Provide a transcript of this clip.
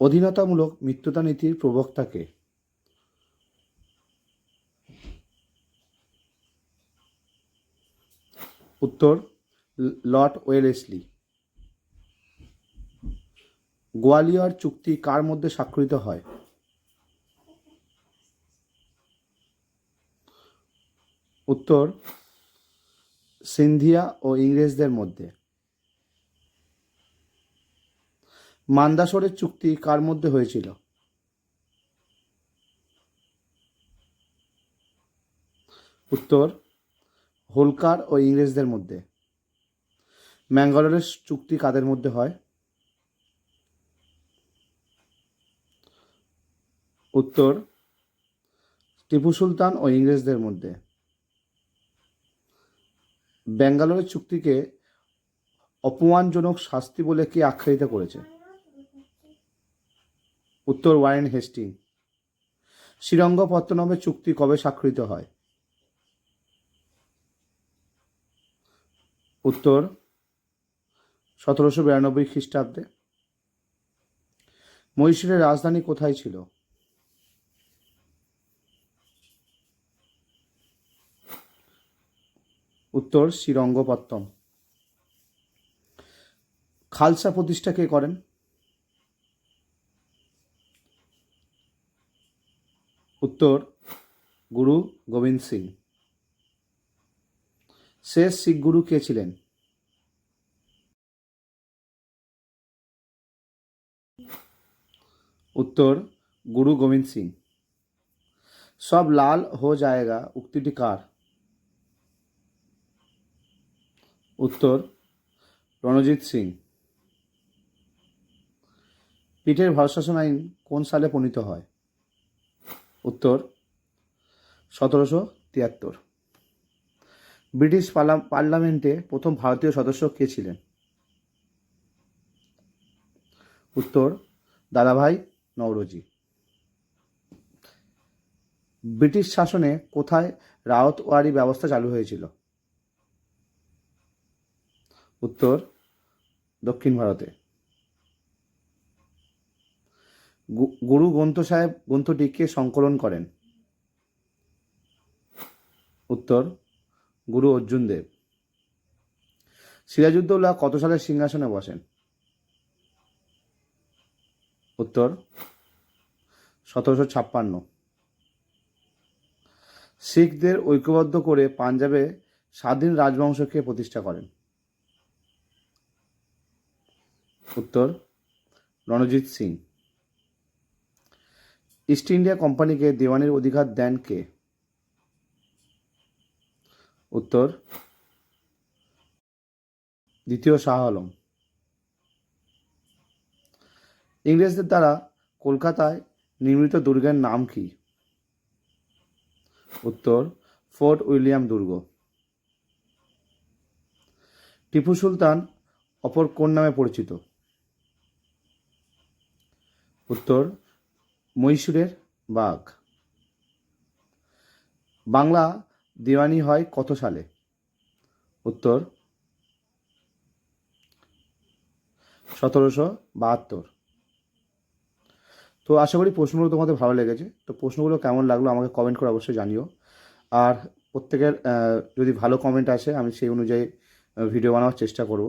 অধীনতামূলক মিত্রতা নীতির প্রবক্তাকে উত্তর Lord Wellesley. Gwalior চুক্তি কার মধ্যে স্বাক্ষরিত হয়? উত্তর সিন্ধিয়া ও ইংরেজদের মধ্যে। মান্দাসরের চুক্তি কার মধ্যে হয়েছিল? উত্তর, হোলকার ও ইংরেজদের মধ্যে। ম্যাঙ্গালোরের চুক্তি কাদের মধ্যে হয়? উত্তর, টিপু সুলতান ও ইংরেজদের মধ্যে। ব্যাঙ্গালোরের চুক্তিকে অপমানজনক শাস্তি বলে কে আখ্যায়িত করেছে? উত্তর ওয়ারেন হেস্টিং। শ্রীরঙ্গপত্তনমের চুক্তি কবে স্বাক্ষরিত হয়? উত্তর, সতেরোশো বিরানব্বই খ্রিস্টাব্দে। মহীশূরের রাজধানী কোথায় ছিল? উত্তর শ্রীরঙ্গপত্তম খালসা প্রতিষ্ঠা কে করেন? উত্তর, গুরু গোবিন্দ সিং। শেষ শিখ গুরু কে ছিলেন? উত্তর, গুরু গোবিন্দ সিং। সব লাল হো যায়েগা উক্তিটি কার? উত্তর, রণজিৎ সিং। পিঠের ভারশাসন আইন কোন সালে প্রণীত হয়? উত্তর সতেরোশো তিয়াত্তর। ব্রিটিশ পার্লা- পার্লামেন্টে প্রথম ভারতীয় সদস্য কে ছিলেন? উত্তর দাদাভাই নওরোজি। ব্রিটিশ শাসনে কোথায় রাওতওয়ারি ব্যবস্থা চালু হয়েছিল? উত্তর দক্ষিণ ভারতে। গুরু গ্রন্থ সাহেব গ্রন্থটিকে সংকলন করেন। উত্তর, গুরু অর্জুন দেব। সিরাজউদ্দৌলা কত সালে সিংহাসনে বসেন? উত্তর, সতেরোশো ছাপ্পান্ন। শিখদের ঐক্যবদ্ধ করে পাঞ্জাবে স্বাধীন রাজবংশকে প্রতিষ্ঠা করেন। উত্তর, রণজিৎ সিং। ইন্ডিয়া কোম্পানিকে দেওয়ানির অধিকার দেন কে? উত্তর, দ্বিতীয় শাহ আলম। ইংরেজদের দ্বারা কলকাতায় নির্মিত দুর্গের নাম কি? উত্তর, ফোর্ট উইলিয়াম দুর্গ। টিপু সুলতান অপর কোন নামে পরিচিত? উত্তর মহীশূরের বাঘ। বাংলা দেওয়ানি হয় কত সালে? উত্তর, সতেরোশো বাহাত্তর। তো আশা করি প্রশ্নগুলো তোমাদের ভালো লেগেছে। তো প্রশ্নগুলো কেমন লাগল আমাকে কমেন্ট করে অবশ্যই জানিও। আর প্রত্যেকের যদি ভালো কমেন্ট আসে, আমি সেই অনুযায়ী ভিডিও বানানোর চেষ্টা করব।